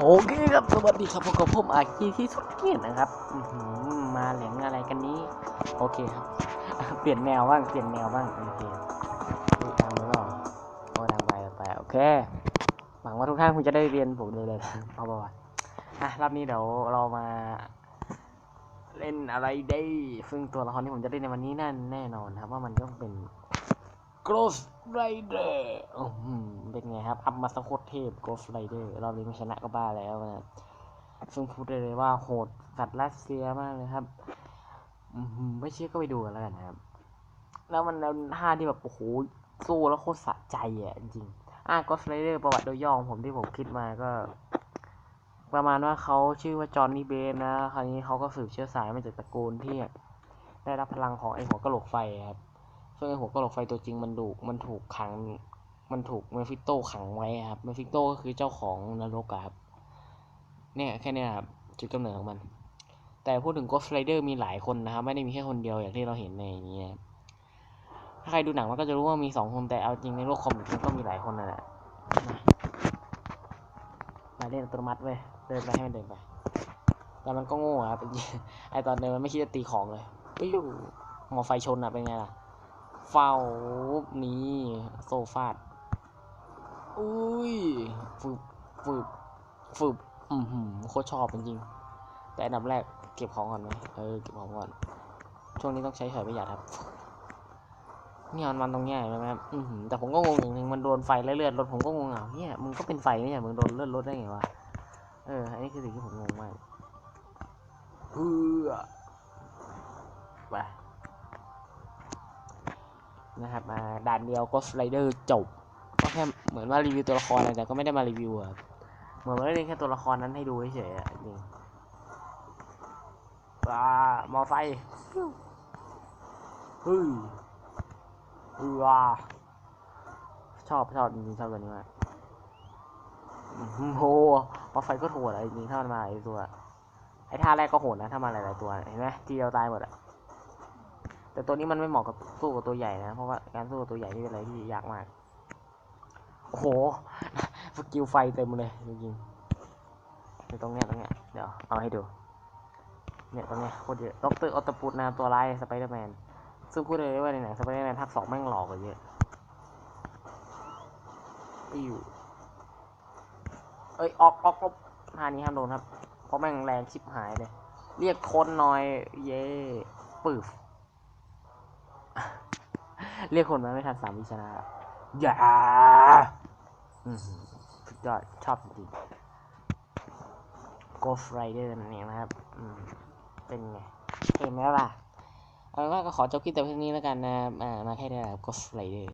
โอเคครับ สวัสดีครับพบกับผมอาคีที่สุดเกียดนะครับมาแหลงอะไรกันนี้ โอเคครับ เปลี่ยนแนวบ้าง เปลี่ยนแนวบ้าง โอเคนี่ทางนี้หรอโอ้ทางไปไป โอเค หวังว่าทุกท่านคงจะได้เรียนผมเลยเลยเอาประวัติอะ รอบนี้เดี๋ยวเรามา เล่นอะไรได้ ซึ่งตัวละครที่ผมจะเล่นในวันนี้นั่นแน่นอนครับ ว่ามันต้องเป็น Ghost Rider อื้อหือเป็นไงครับ อัพมาสโคตรเทพ Ghost Rider เราเลยไม่ชนะก็บ้าแล้วนะซึ่งพูดได้เลยว่าโหดสัตว์รัสเซียมากเลยครับไม่เชื่อก็ไปดูกันแล้วกันนะครับ แล้วมันแล้วท่าที่แบบโอ้โหสู้แล้วโคตรสะใจอะจริงอะ Ghost Rider ประวัติโดยย่อของผมที่ผมคิดมาก็ ประมาณว่าเขาชื่อว่าจอห์นนี่เบนนะ คราวนี้เขาก็สืบเชื้อสายมาจากตระกูลที่ได้รับพลังของไอหัวกระโหลกไฟครับ ซึ่งไอหัวกะโหลกไฟตัวจริงมันถูกมันถูกขัง มันถูกเมฟิโตขังไว้ครับเมฟิโตก็คือเจ้าของนรกครับ เนี่ยแค่นี้ครับจุดกำเนิดของมัน แต่พูดถึง Ghost Rider มีหลายคนนะครับ ไม่ได้มีแค่คนเดียวอย่างที่เราเห็นในนี้ถ้าใครดูหนังมันก็จะรู้ว่ามีสองคนแต่เอาจริงในโลกคอมิกมันก็มีหลายคนนั่นแหละมาเล่นอัตโนมัติเว้ยเดินไปให้มันเดินไปแต่มันก็โง่ครับไอตอนเดินมันไม่คิดจะตีของเลยปิ้วหมอไฟชนอะเป็นไงล่ะ เฝ้านี้โซฟาดอุ้ยฝึบฝึบฝึบอือหือโคตรชอบจริงๆแต่อันดับแรกเก็บของก่อนไหมเออเก็บของก่อน ช่วงนี้ต้องใช้ถอยประหยัดครับนี่มันมันตรงเนี้ยเห็นไหมครับอือหือแต่ผมก็งงอย่างหนึ่งมันโดนไฟแล้วเลือดรถผมก็งงอะเนี่ยมึงก็เป็นไฟไม่ใช่มึงโดนเลือดรถได้ไงวะเอออันนี้คือสิ่งที่ผมงงมากเพื่อไป นะครับมาด่านเดียว Ghost Rider จบ ก็แค่เหมือนว่ารีวิวตัวละครอะแต่ก็ไม่ได้มารีวิวอะเหมือนว่าเล่นแค่ตัวละครนั้นให้ดูเฉยๆอะจริงว้ามอไซค์เฮ้ยเออว้าชอบชอบจริงๆชอบตัวนี้มากอื้อหือโหมอไซค์ก็โหดอะจริงๆถ้ามันมาไอตัวไอท่าแรกก็โหดนะถ้ามาหลายๆตัวเห็นไหมทีเดียวตายหมดอะ แต่ตัวนี้มันไม่เหมาะกับสู้กับตัวใหญ่นะ เพราะว่าการสู้กับตัวใหญ่นี่เป็นอะไรที่ยากมาก โอ้โห สกิลไฟเต็มเลยจริงๆเดี๋ยวตรงเนี้ยตรงเนี้ย เดี๋ยวเอาให้ดู เนี่ยตรงเนี้ยโคตรเยอะด็อกเตอร์ออตตปุตนะครับตัวร้ายสไปเดอร์แมน ซึ่งพูดเลยว่าในหนังสไปเดอร์แมนภาคสองแม่งหลอกกว่าเยอะอิวเอ้ยออกออกออกท่านี้ห้ามโดนครับ เพราะแม่งแรงชิบหายเลย เรียกคนหน่อย เย่ปืบ เรียกคนมาไม่ทันสามวิชนะอย่าอื้อหือสุดยอดชอบจริงๆ Ghost Rider นั่นเองนะครับอืมเป็นไงเห็นไหมล่ะ เอาเป็นว่าก็ขอจบคลิปแต่เพียงนี้แล้วกันนะอ่ามาแค่นี้แหละครับ Ghost Rider